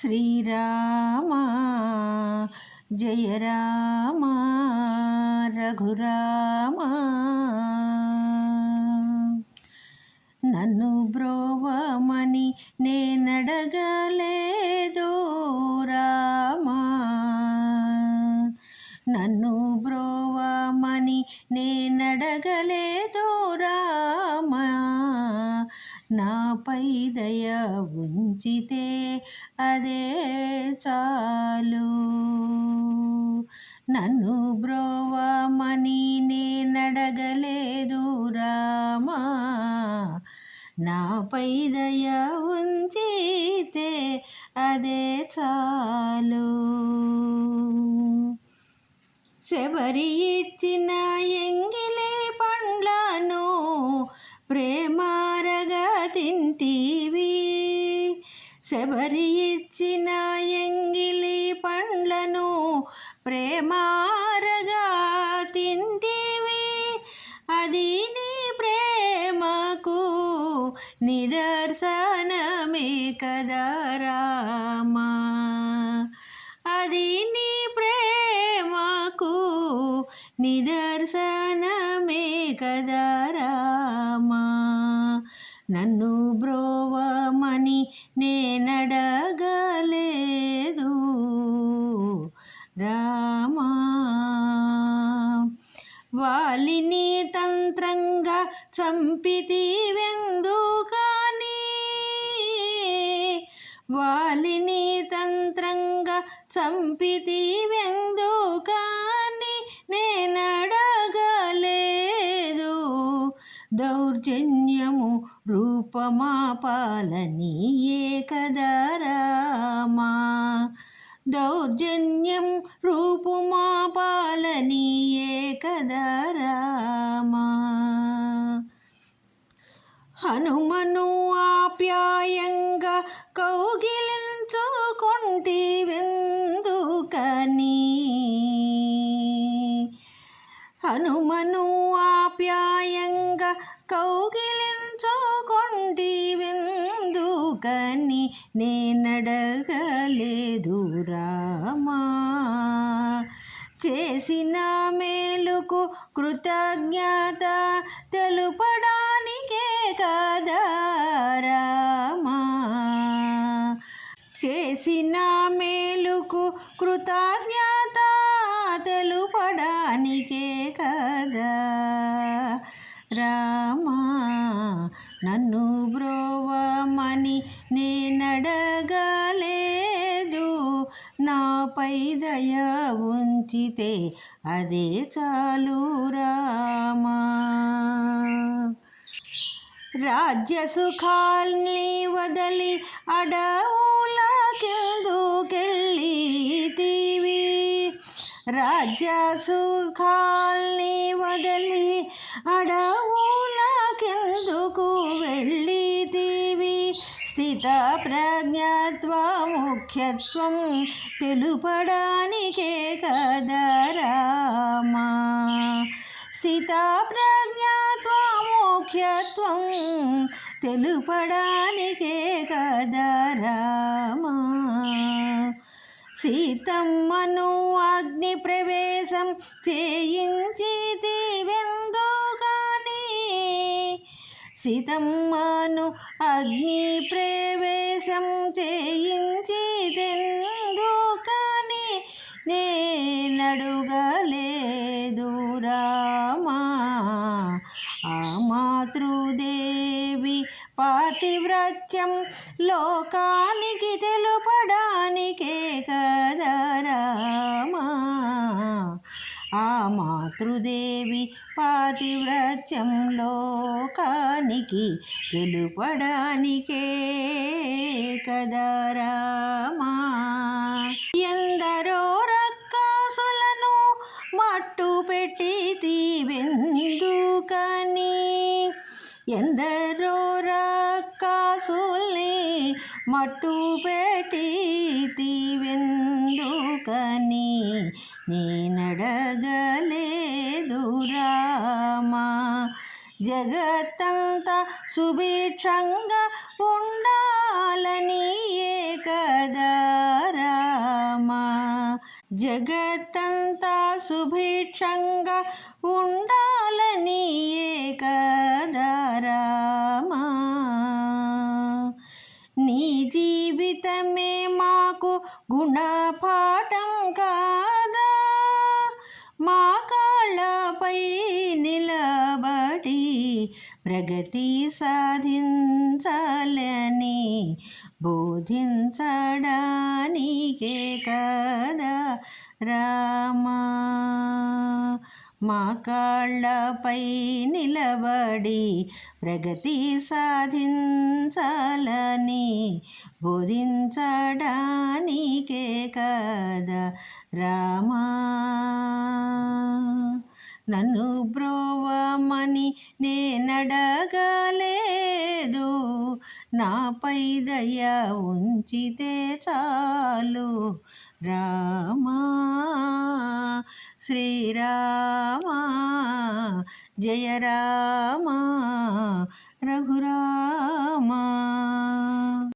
శ్రీరామ జయ రామ రఘురామ. నన్ను బ్రోవమని నేనడగలేదు రామా. నన్ను బ్రోవమని నేనడగలేదు రామా. నాపై దయ ఉంచితే అదే చాలు. నన్ను బ్రోవమని నేనడగలేదు రామా. నాపై దయ ఉంచితే అదే చాలు. శబరి ఇచ్చిన ఎంగ తింటీవి శబరి ఇచ్చిన ఎంగిలి పండ్లను ప్రేమారగా తింటివి. అది నీ ప్రేమకు నిదర్శనమే కదా రామా. అది నీ ప్రేమకు నిదర్శనమే కదా రామా. నన్ను రామా. వాలిని తంత్రంగా చంపితి కానీ వాలిని తంత్రంగా చంపితి కానీ నేనడగలేదు. దౌర్జన్యము రూపమాపాలనీయే కదా రామా. దౌర్జన్యం రూపుమాపాలనీయే కదా రామా. హనుమను ఆప్యాయంగా కౌగిలించుకుంటి వెందుకని హనుమను ఆప్యాయంగా కౌగిలించుకుంటి కని నేనడగలేదు రామా. చేసిన మేలుకు కృతజ్ఞత తెలుపడానికే కదా రామా. చేసిన మేలుకు కృతజ్ఞత తెలుపడానికే కదా నన్ను బ్రోవమని నేనడగలేదు. నాపై దయ ఉంచితే అదే చాలు రామా. రాజ్య సుఖాల్ని వదలి అడవులకెందుకెళ్ళి తీవి? రాజ్య సుఖాల్ని వదలి అడవుల వెళ్ళి దేవి స్థిత ప్రజ్ఞత్వ ముఖ్యత్వం తెలుపడానికే కదరామా స్థిత ప్రజ్ఞత్వ ముఖ్యత్వం తెలుపడానికే కదరామా సీతం సీతమ్మను అగ్ని ప్రవేశం చేయించి వెందుకని సీతమ్మను అగ్ని ప్రవేశం చేయించి తెందుకని నేనడుగలేదు రామా. ఆ మాతృదేవి పాతివ్రత్యం లోకానికి తెలుపడానికే కదా. మాతృదేవి పాతివ్రత్యం లోకానికి తెలుపడానికే కదారామా ఎందరో రక్కసులను మట్టు పెట్టి తీవెందుకని ఎందరో రక్కసుల్ని మట్టు పెట్టి తీవెందుకని నేనడగలేదు రామా. జగత్తంతా సుభిక్షంగా ఉండాలని ఏకదా రామా. జగత్తంతా సుభిక్షంగా ఉండాలని ఏకదా రామా. నీ జీవితమే మాకు గుణపాఠం ప్రగతి సాధించాలని బోధించడానికే కదా రామా. మా కాళ్ళపై నిలబడి ప్రగతి సాధించాలని బోధించడానికే కదా రామా. నన్ను బ్రోవమని నేనడగలేదు. నాపై దయ ఉంచితే చాలు. రామా శ్రీరామా జయ రామా రఘురామా.